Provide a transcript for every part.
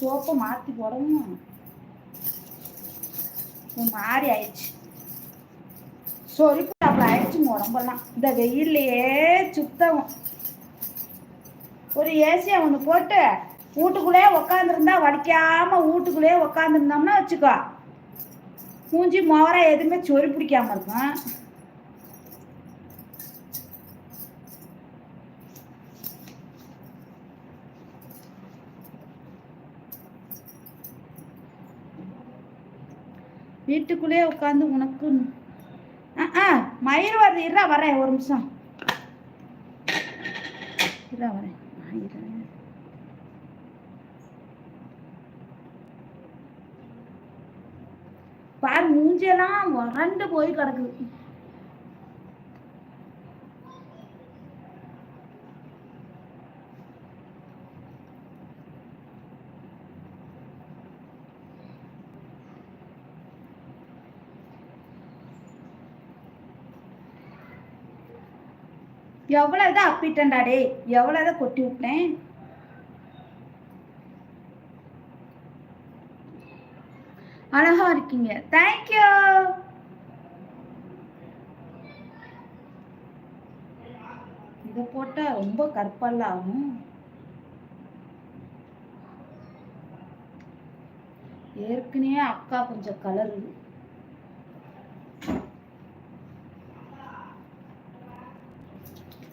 சோப்பை மாற்றி போடணும். மாறி ஆயிடுச்சு. சொரிப்பு அப்படி ஆயிடுச்சுங்க உடம்பெல்லாம். இந்த வெயில்லையே சுத்தவும். ஒரு ஏசியை ஒன்று போட்டு வீட்டுக்குள்ளே உக்காந்துருந்தா வடிக்காமல் வீட்டுக்குள்ளேயே உக்காந்துருந்தோம்னா வச்சுக்கோ. மூஞ்சி மோரம் எதுவுமே சொறி பிடிக்காம இருக்கும். வீட்டுக்குள்ளேயே உட்காந்து உனக்கு ஆ ஆ மயிர் வருது இரா வரேன் ஒரு நிமிஷம். இரா வரேன் மயிர் பாரு மூஞ்செல்லாம் வறண்டு போய் கிடக்குது. எவ்வளவுதான் அப்பிட்டேன்டா எவ்வளோ இதை கொட்டி விட்டேன்? அழகா இருக்கீங்க. தேங்க்யூ இதை போட்டா ரொம்ப கருப்பல்ல ஆகும். ஏற்கனவே அக்கா கொஞ்சம் கலர்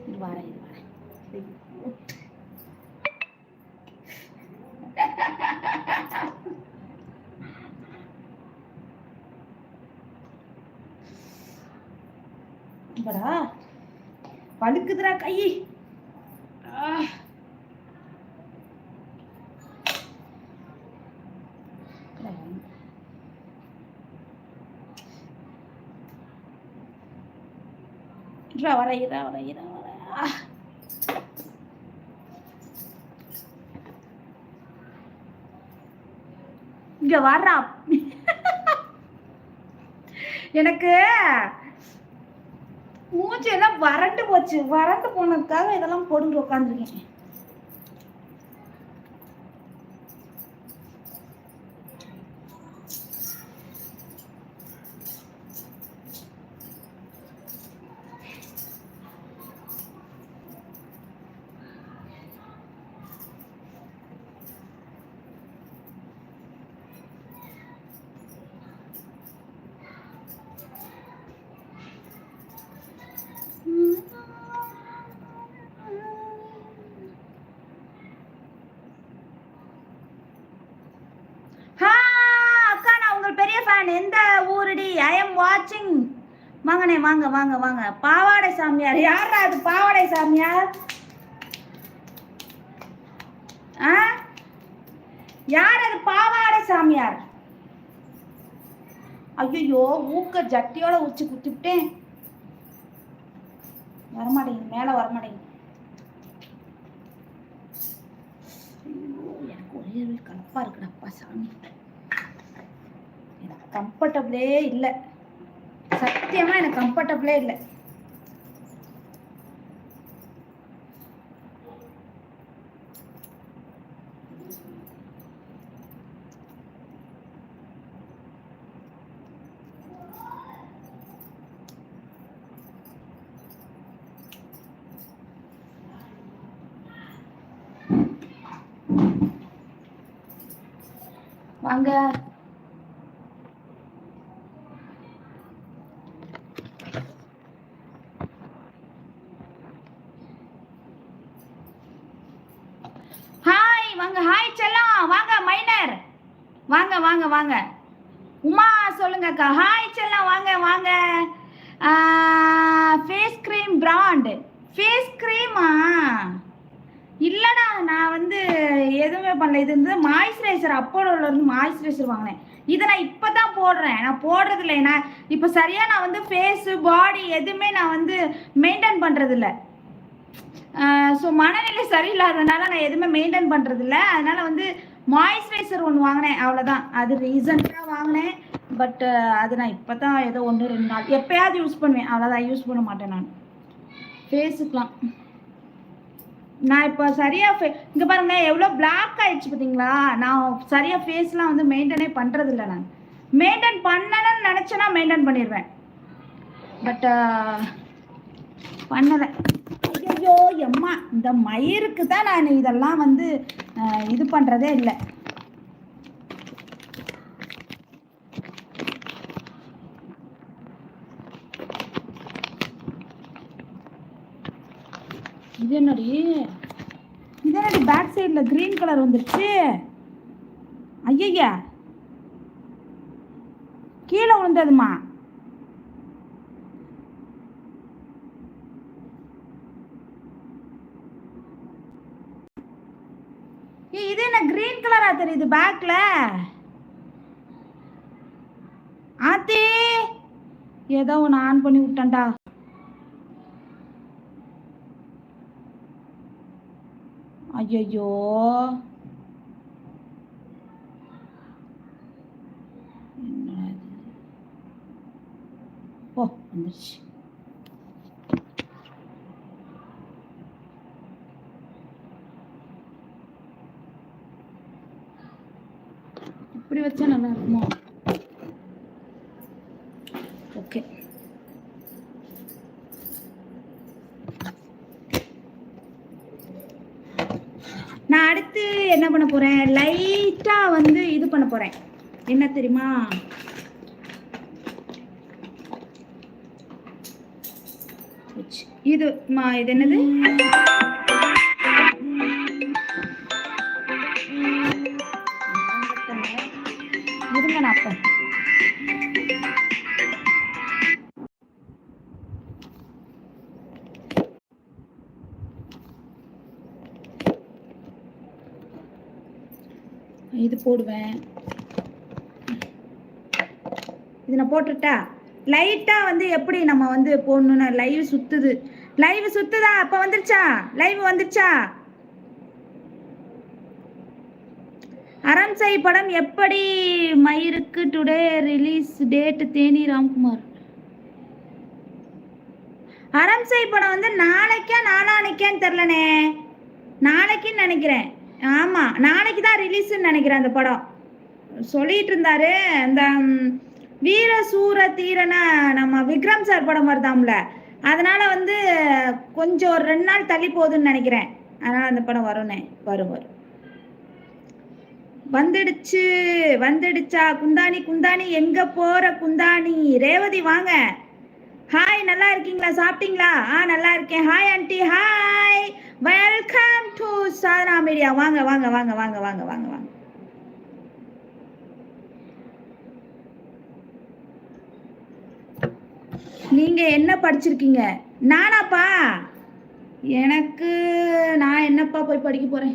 இது வரேன் இது வரேன் ஐயோ. இப்படா வழுக்குதுடா கை ஆ. இருடா வரேன் வர வரேன் இருடா வரேன் இங்க வர்றா. எனக்கு மூச்சு எல்லாம் வறண்டு போச்சு. வறண்டு போனதுக்காக இதெல்லாம் போட்டு உட்காந்துருக்கேன் மகன் எந்த ஊருடி? ஐ எம் வாட்சிங் மகனே வாங்க வாங்க வாங்க. பாவாடை சாமியார். யாரா அது பாவாடை சாமியார்? ஆ? யார் அது பாவாடை சாமியார்? ஐயோ ஊக்க ஜட்டியோட உச்சி குத்திவிட்டேன். வரமாட்டேங்குது மேலே வரமாட்டேங்குது. எனக்கு ஒரே ஒரு கலப்பா சாமி. கம்ஃபர்டபுளே இல்லை. சத்தியமா எனக்கு கம்ஃபர்டபுளே இல்லை. வாங்க. வாங்க. உமா சொல்லுங்க அக்கா. ஹாய் செல்லாம். வாங்க வாங்க. ஃபேஸ் க்ரீம் பிராண்ட் ஃபேஸ் க்ரீமா இல்லைடா நான் வந்து எதுவுமே பண்ணல. இது வந்து மாய்ஸ்சரைசர் அப்போலோல இருந்து மாய்ஸ்சரைசர் வாங்கினேன். இதை நான் இப்போ தான் போடுறேன். நான் போடுறது இல்லை. இப்போ சரியாக நான் வந்து ஃபேஸு பாடி எதுவுமே நான் வந்து மெயின்டைன் பண்ணுறது இல்லை. ஸோ மனநிலை சரியில்லாதனால நான் எதுவுமே மெயின்டைன் பண்ணுறது இல்லை. அதனால வந்து மாய்ஸ்சரைசர் ஒன்று வாங்கினேன் அவ்வளோதான் அது ரீசெண்டாக வாங்கினேன். பட்டு அது நான் இப்போ தான் ஏதோ ஒன்று ரெண்டு நாள் எப்போயாவது யூஸ் பண்ணுவேன். அவ்வளோதான் யூஸ் பண்ண மாட்டேன் நான். ஃபேஸுக்கெலாம் நான் இப்போ சரியாக இங்கே பாருங்க எவ்வளோ பிளாக் ஆயிடுச்சு பார்த்தீங்களா? நான் சரியாக ஃபேஸ்லாம் வந்து மெயின்டைனே பண்ணுறதில்ல நான். மெயின்டைன் பண்ணணும்னு நினச்சேன்னா மெயின்டைன் பண்ணிடுவேன். பட் பண்ணலை. ஐயோ எம்மா இந்த மயிருக்கு தான் நான் இதெல்லாம் வந்து இது பண்ணுறதே இல்லை. இது என்னடி? இது என்னடி பேக் சைடில் க்ரீன் கலர் வந்துருச்சு? ஐயய்யா. கீழே விழுந்ததுமா ஏய், இது என்ன கிரீன் கலரா தெரியுது பேக்ல ஆத்தி ஏதோ ஒன்று ஆன் பண்ணி விட்டேன்டா. ஐயோ ஓ வந்துருச்சு. வச்சா நல்லா இருக்குமோ? ஓகே. நான் அடுத்து என்ன பண்ண போறேன்? லைட்டா வந்து இது பண்ண போறேன். என்ன தெரியுமா? இது மா இது என்னது? கரெக்டா லைட்டா வந்து எப்படி நம்ம வந்து போடணும்னா லைவ் சுத்துது? லைவ் சுத்துதா? அப்ப வந்துருச்சா? லைவ் வந்துருச்சா? அரம்சை படம் எப்படி? மயிருக்கு today release date Theni Ramkumar. அரம்சை படம் வந்து நாளைக்கா நாளானைக்கான்னு தெரிலனே நாளைக்குன்னு நினைக்கிறேன். ஆமா நாளைக்கு தான் ரிலீஸ்ன்னு நினைக்கிறேன் அந்த படம். சொல்லிட்டு இருந்தாரு அந்த வீர சூர தீரனை நம்ம விக்ரம் சார் படம் வருதாம்ல அதனால வந்து கொஞ்சம் ஒரு ரெண்டு நாள் தள்ளி போகுதுன்னு நினைக்கிறேன். அதனால அந்த படம் வரும்னே வரும் வரும். வந்துடுச்சு வந்துடுச்சா குந்தாணி குந்தாணி எங்க போற குந்தாணி? ரேவதி வாங்க. ஹாய் நல்லா இருக்கீங்களா? சாப்பிட்டீங்களா? ஆ நல்லா இருக்கேன். Hi aunty hi welcome to Sadhana media வாங்க வாங்க வாங்க வாங்க வாங்க வாங்க வாங்க. நீங்க என்ன படிச்சிருக்கீங்க? நானாப்பா? எனக்கு நான் என்னப்பா போய் படிக்க போறேன்?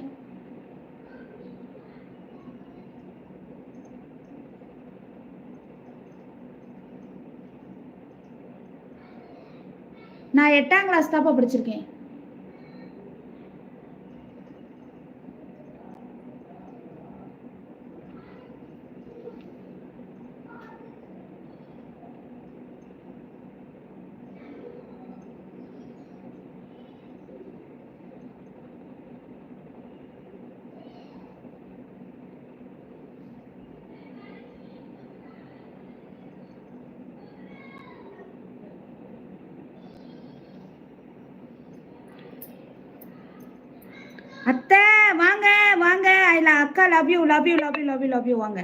நான் எட்டாம் கிளாஸ் தாப்பா படிச்சிருக்கேன். அத்தை வாங்க வாங்க. இல்ல அக்கா love you love you love you love you love you வாங்க.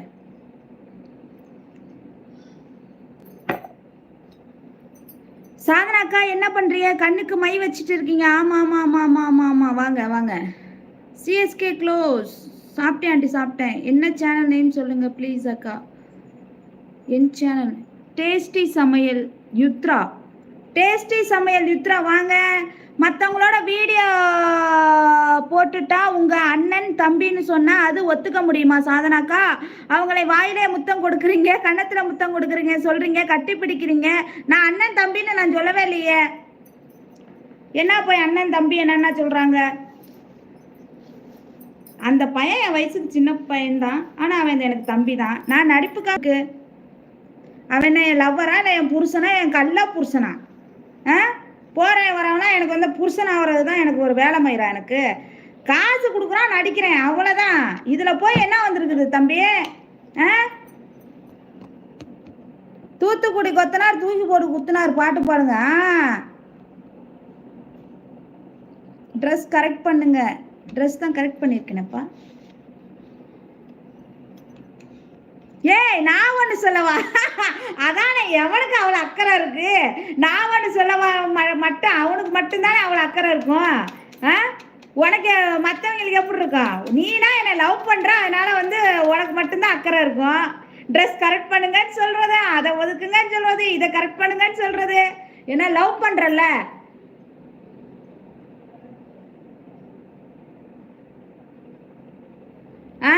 சாதனா அக்கா என்ன பண்றீங்க? கண்ணுக்கு மை வச்சுட்டு இருக்கீங்க. ஆமா ஆமா ஆமா ஆமா ஆமா ஆமா. வாங்க வாங்க. சிஎஸ்கே க்ளோஸ் சாப்பிட்டேன் ஆண்டி சாப்பிட்டேன். என்ன சேனல் நேம் சொல்லுங்க ப்ளீஸ் அக்கா? என் சேனல் டேஸ்டி சமையல் யுத்ரா. டேஸ்டி சமையல் யுத்ரா. வாங்க. மற்றவங்களோட வீடியோ போட்டுட்டா உங்க அண்ணன் தம்பின்னு சொன்னா அது ஒத்துக்க முடியுமா சாதனாக்கா? அவங்களை வாயிலே முத்தம் கொடுக்குறீங்க கன்னத்துல முத்தம் கொடுக்குறீங்க சொல்றீங்க கட்டி பிடிக்கிறீங்க. நான் அண்ணன் தம்பின்னு நான் சொல்லவே இல்லையே. என்ன போய் அண்ணன் தம்பி என்னன்னா சொல்றாங்க? அந்த பையன் என் வயசுக்கு சின்ன பையன்தான். ஆனா அவன் எனக்கு தம்பி தான் நான் நடிப்புக்காக்கு அவன் என்ன என் லவ்வரா இல்லை என் புருஷனா என் கல்லா புருஷனா? ஆ? போகிறேன் வரவனா எனக்கு வந்து புருஷன் ஆகிறது தான் எனக்கு ஒரு வேலை மயிரா எனக்கு. காசு கொடுக்குறான் நடிக்கிறேன் அவ்வளோதான் இதில் போய் என்ன வந்திருக்குது தம்பி? ஆ? தூத்துக்குடி கொத்தனார் தூக்கி போட்டு குத்துனார் பாட்டு பாடுங்க. ட்ரெஸ் கரெக்ட் பண்ணுங்க. ட்ரெஸ் தான் கரெக்ட் பண்ணியிருக்கேனப்பா ஏய் நான் ஒன்று சொல்லவா? அதானே எவனுக்கு அவ்வளோ அக்கறை இருக்கு? நான் ஒன்று சொல்லவா? ம- மட்டும் அவனுக்கு மட்டும்தானே அவ்வளோ அக்கறை இருக்கும்? ஆ? உனக்கு மற்றவங்களுக்கு எப்படி இருக்கும்? நீனா என்னை லவ் பண்ணுற அதனால வந்து உனக்கு மட்டும்தான் அக்கறை இருக்கும். ட்ரெஸ் கரெக்ட் பண்ணுங்கன்னு சொல்கிறது அதை ஒதுக்குங்கன்னு சொல்கிறது இதை கரெக்ட் பண்ணுங்கன்னு சொல்கிறது ஏன்னா லவ் பண்ணுறல்ல ஆ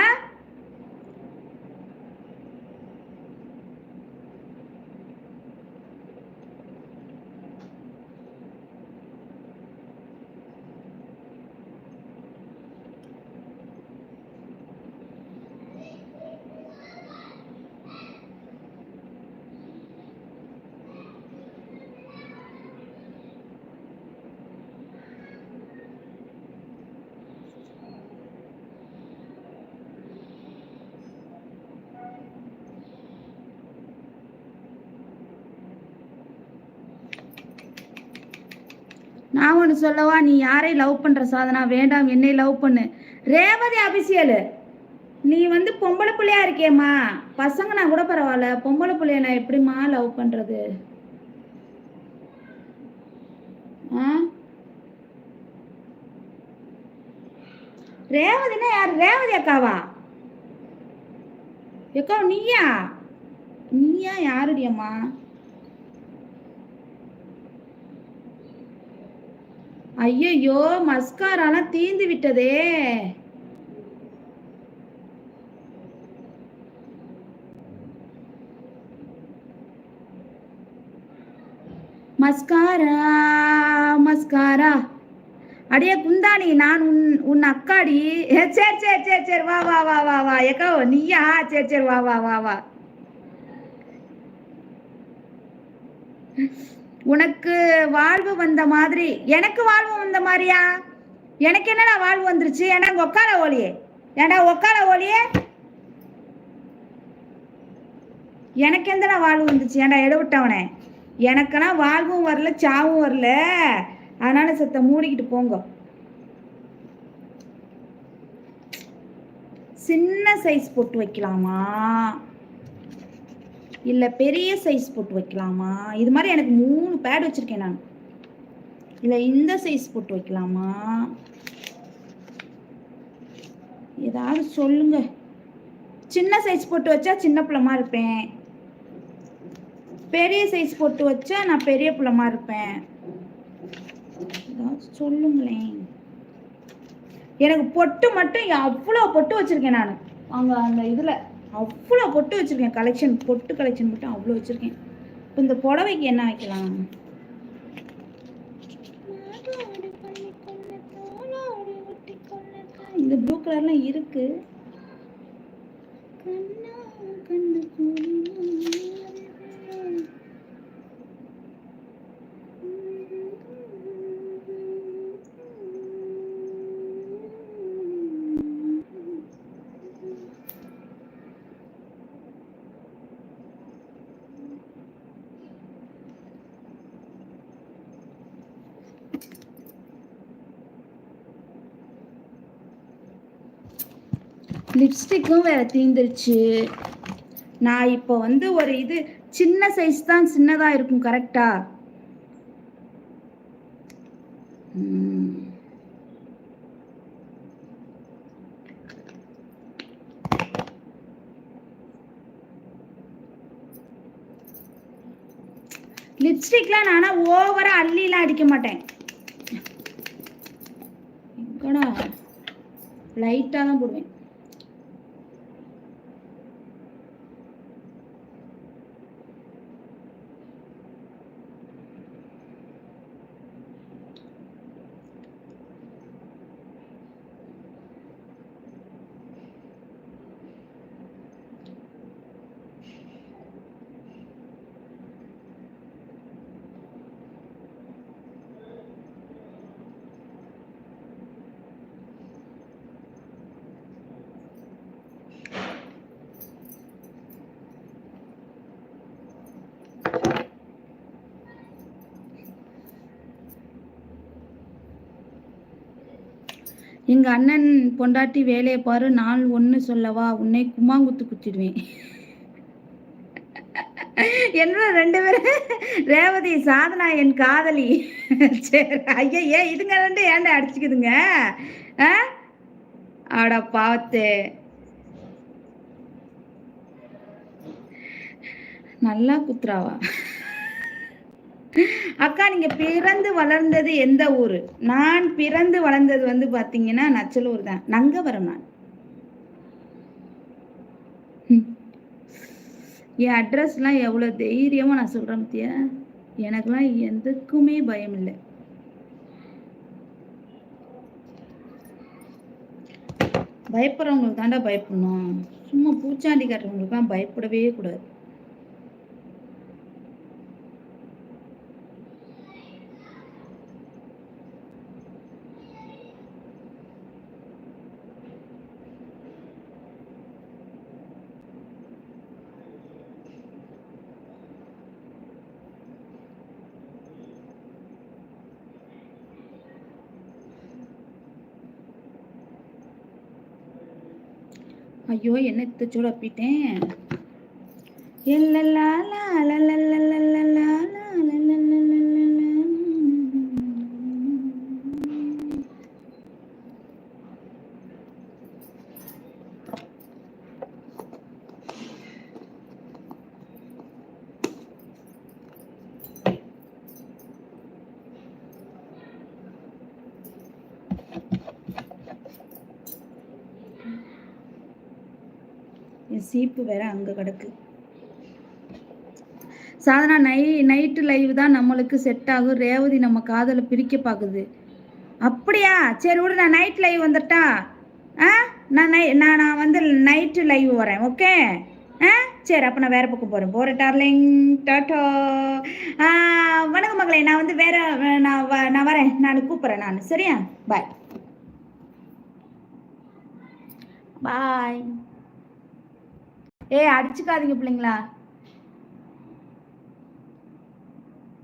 நான் ஒன்று சொல்லவா? நீ யாரை லவ் பண்ற சாதனா? வேண்டாம் என்னை லவ் பண்ணு. ரேவதி அபிஷியல். நீ வந்து பொம்பளை பிள்ளையா இருக்கேம்மா பசங்க நான் கூட பரவாயில்ல. பொம்பளை பிள்ளைய நான் எப்படிம்மா லவ் பண்றது? ஆ? ரேவதினா யார்? ரேவதி அக்காவா? அக்கா நீயா? நீயா யாருடையம்மா? ஐயையோ மஸ்காராலாம் தீந்து விட்டதே. Mascara mascara. அடியே குந்தாணி நான் உன் உன் அக்காடி. சரி சரி சரி சரி வா வா வா வா வா. எக்கோ நீயா? சரி சரி வா வா வா வா. உனக்கு வாழ்வு வந்த மாதிரி எனக்கு வாழ்வு வந்த மாதிரியா? எனக்கு என்னடா வாழ்வு வந்துருச்சு? ஏன்னா உங்க ஒக்கால ஓலியே? ஏன்டா ஒக்கால ஓலியே? எனக்கு எந்தடா வாழ்வு வந்துச்சு? ஏன்டா எடுவிட்டவனே எனக்கெல்லாம் வாழ்வும் வரல சாவும் வரல. அதனால சத்த மூடிக்கிட்டு போங்க. சின்ன சைஸ் போட்டு வைக்கலாமா? இல்ல பெரிய சைஸ் போட்டு வைக்கலாமா? இது மாதிரி எனக்கு மூணு பேட் வச்சிருக்கேன் நான். இல்ல இந்த சைஸ் போட்டு வைக்கலாமா? ஏதாவது சொல்லுங்க. சின்ன சைஸ் போட்டு வச்சா சின்ன பிள்ளமா இருப்பேன். பெரிய சைஸ் போட்டு வச்சா நான் பெரிய பிள்ளமா இருப்பேன். ஏதாவது சொல்லுங்களேன். எனக்கு பொட்டு மட்டும் அவ்வளோ பொட்டு வச்சிருக்கேன் நான்? அங்க அந்த இதுல. அவ்வளோ பொட்டு வச்சுருக்கேன். கலெக்ஷன் பொட்டு கலெக்ஷன் மட்டும் அவ்வளோ வச்சுருக்கேன். இப்போ இந்த புடவைக்கு என்ன வைக்கலாம்? இந்த ப்ளூ கலர்லாம் இருக்குது கண்ணா கண்ணு. லிப்ஸ்டிக்கும் வேற தீந்துருச்சு. நான் இப்போ வந்து ஒரு இது சின்ன சைஸ் தான் சின்னதா இருக்கும் கரெக்டா லிப்ஸ்டிக்லாம் நானா ஓவரா அள்ளிலாம் அடிக்க மாட்டேன். எங்கடா? லைட்டாக தான் போடுவேன். எங்க அண்ணன் பொண்டாட்டி வேலையை பாரு நாள் ஒன்று சொல்லவா? உன்னை குமாங்குத்து குத்திடுவேன். என்ன ரெண்டு பேரும் ரேவதி சாதனா என் காதலி. சரி ஐயா ஏன் இதுங்க ரெண்டு ஏன்டா அடிச்சுக்குதுங்க? ஆ? அட பாவத்தே. நல்லா குத்துறாவா? அக்கா நீங்க பிறந்து வளர்ந்தது எந்த ஊர்? நான் பிறந்து வளர்ந்தது வந்து பாத்தீங்கன்னா நச்சலூர் தான். நங்கவரம் நான் என் அட்ரஸ்லாம் எவ்வளோ தைரியமா நான் சொல்றேன் பத்தியா? எனக்கெல்லாம் எதுக்குமே பயம் இல்லை. பயப்படுறவங்களுக்கு தாண்டா பயப்படணும். சும்மா பூச்சாண்டி காட்டுறவங்களுக்குலாம் பயப்படவே கூடாது. ஐயோ என்ன இத்தச்சோட அப்பிட்டேன் எல்லல்லா சீப்பு வேற அங்க கிடக்கு. சாதனா நை நைட்டு லைவ் தான் நம்மளுக்கு செட் ஆகும். ரேவதி நம்ம காதலை பிரிக்க பாக்குது. அப்படியா? சரி விடு நான் நைட் லைவ் வந்துட்டா? ஆ? நான் நை நான் நான் வந்து நைட்டு லைவ் வரேன் ஓகே ஆ? சரி அப்போ நான் வேற பக்கம் போகிறேன் போகிறேன் டார்லிங் டாட்டோ ஆ, வணக்கம் மகளே. நான் வந்து வேற நான் வ- நான் வரேன். நான் கூப்பிட்றேன் நான். சரியா? பாய் பாய் ஏய் அடிச்சுக்காதீங்க பிள்ளைங்களா?